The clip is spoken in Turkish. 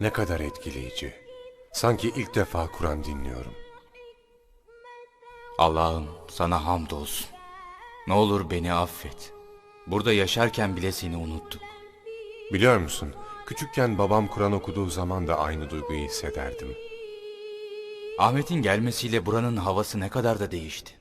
Ne kadar etkileyici. Sanki ilk defa Kur'an dinliyorum. Allah'ım sana hamdolsun. Ne olur beni affet. Burada yaşarken bile seni unuttuk. Biliyor musun? Küçükken babam Kur'an okuduğu zaman da aynı duyguyu hissederdim. Ahmet'in gelmesiyle buranın havası ne kadar da değişti.